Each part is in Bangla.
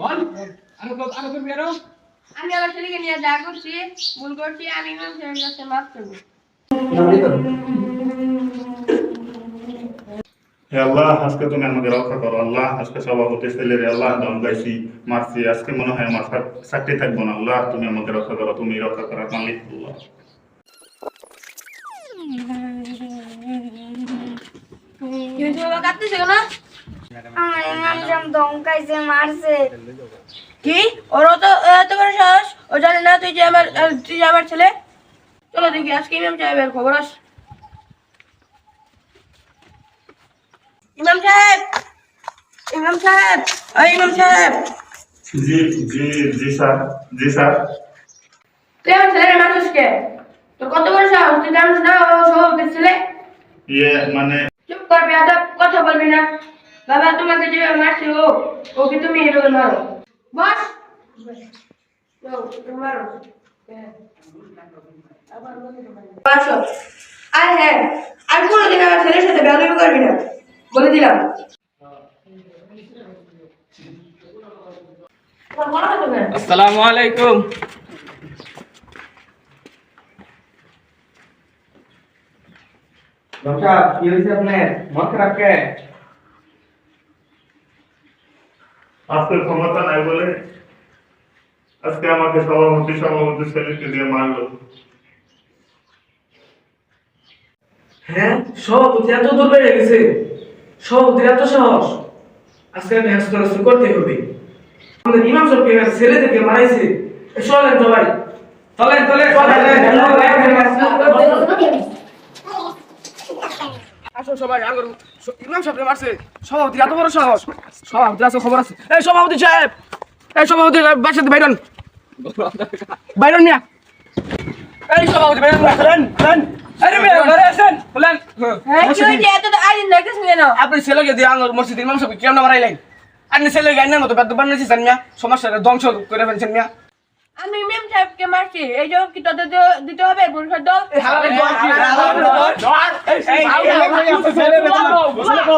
বল। আরও আরও করবি আরও আমি আমার ছেলেকে নিয়ে যা করছি ভুল করছি আমি ইমাম সাহেবের কাছে মাফ করব। হে আল্লাহ আজকে তুমি আমাকে রক্ষা করো। আল্লাহ আজকে সভাপতি ছেলের আল্লাহ দম গাইছি মারছি। আজকে মনে হয় আমার চাকরি থাকব না। আল্লাহ তুমি আমাকে রক্ষা করো তুমি রক্ষা করার মালিক আল্লাহ। কি হয়েছে বাবা কাঁদতেছে কেন? আমার ইমাম সাহেব ধমকাইছে মারছে। কি? ওর তো এত বড় সাহস? ও জানে না তুই যে আমার তুই যে আমার ছেলে? চলো দেখি আজকে ইমাম সাহেবের খবর আস। ইমাম সাহেব! ইমাম সাহেব! ওই ইমাম সাহেব! জি জি জি স্যার জি স্যার। তুই আমার ছেলের মানুষ কে? তোর কত বড় সাহস? তুই জানিস না ও সভাপতির ছেলে? ইয়ে মানে চুপ কর বেয়াদব কথা বলবি না। বাবা তোমাকে যে মারছে ও ওকে তুমি এভাবে মারো। বস। মারো। আর হ্যাঁ আর কোনোদিন আমার ছেলের সাথে বেয়াদবি করবি না। বলে দিলাম। তোমার হয়? আসসালামু আলাইকুম। কি হয়েছে আপনার? মন খারাপ কে? আজকে ক্ষমতা নাই বলে আজকে আমাকে সভাপতি সভাপতি ছেলেকে দিয়ে মারলো। হ্যাঁ সভাপতি এত দূর বেড়ে গেছে। সভাপতির এত সাহস। আজকে একটা হ্যাস্টার করতে হবে। আমাদের ইমাম ছেলে থেকে মারাইছে। এ চলেন তো ভাই চলেন চলেন। আসো সবাই আঙ্গুর ইমাম সাহেব মারছে। সভাপতি এত বড় সাহস। সভাপতি আছে খবর আছে। এই সভাপতি সাহেব এই সভাপতি বাসাতে বাইরন বাইরন মিয়া। এই সভাপতি বাইরন দেখতেছেন কেন? আপনি ছেলেকে দিয়ে আঙ্গুর মসজিদ ইমাম সাহেব কেমন মারাইলেন? আপনি ছেলেকে আইনের মতো বেদ বানিয়েছেন মিয়া। সমস্যাটা ধ্বংস করে ফেলছেন মিয়া। আমি মেম সাহেবকে মারছি। এই জবাব কি তোদের দিতে হবে? পুরুষের দল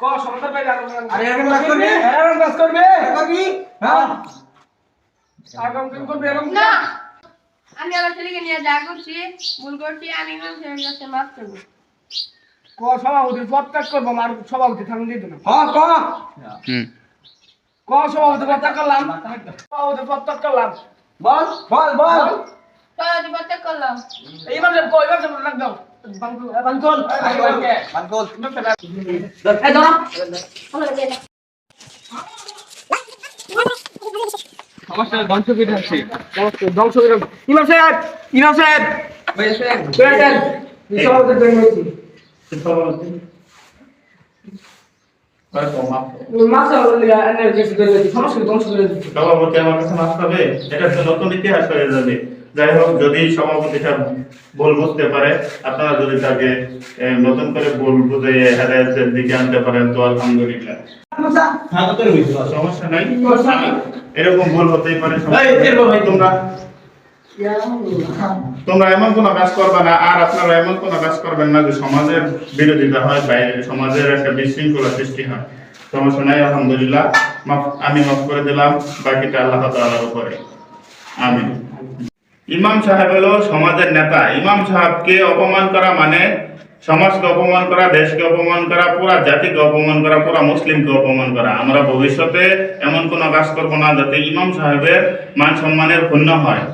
আমার না ক সভাপতি পদ ত্যাগ করলাম সভাপতি পদ ত্যাগ করলাম বল বল বল চলো দিবতে করলাম এই ইমাম সাহেব কই ইমাম সাহেব রাখ দাও বানকল বানকল এই দাও সমস্যা ধ্বংস করে আসছে ধ্বংস করে ইমাম সাহেব ইমাম সাহেব বেড়েছেন সভাপতি জন্য হয়েছি সভাপতি হয়তো মাফ করো। মাসা আন্নের কাছে জন্য হয়েছি সমস্যা ধ্বংস করে দিচ্ছি আমার কাছে মাফ হবে এটা তো নতুন ইতিহাস হয়ে যাবে। যাই হোক যদি সভাপতি সাহেব ভুল বুঝতে পারে আপনারা যদি তাকে নতুন করে ভুল বুঝে হেদায়তের দিকে আনতে পারেন তো আলহামদুলিল্লাহ। সমস্যা নাই। এরকম ভুল হতেই পারে তোমরা তোমরা এমন কোনো কাজ করবে না আর আপনারা এমন কোনো কাজ করবেন না যে সমাজের বিরোধিতা হয় বাইরে সমাজের একটা বিশৃঙ্খলা সৃষ্টি হয়। সমস্যা নাই আলহামদুলিল্লাহ। আমি মাফ করে দিলাম বাকিটা আল্লাহ তাআলার উপরে। আমিন। ইমাম সাহেব হলো সমাজের নেতা। ইমাম সাহেবকে অপমান করা মানে সমাজকে অপমান করা, দেশকে অপমান করা, পুরা জাতিকে অপমান করা, পুরা মুসলিমকে অপমান করা। আমরা ভবিষ্যতে এমন কোনো কাজ করব না যাতে ইমাম সাহেবের মান সম্মানের ক্ষুণ্ণ হয়।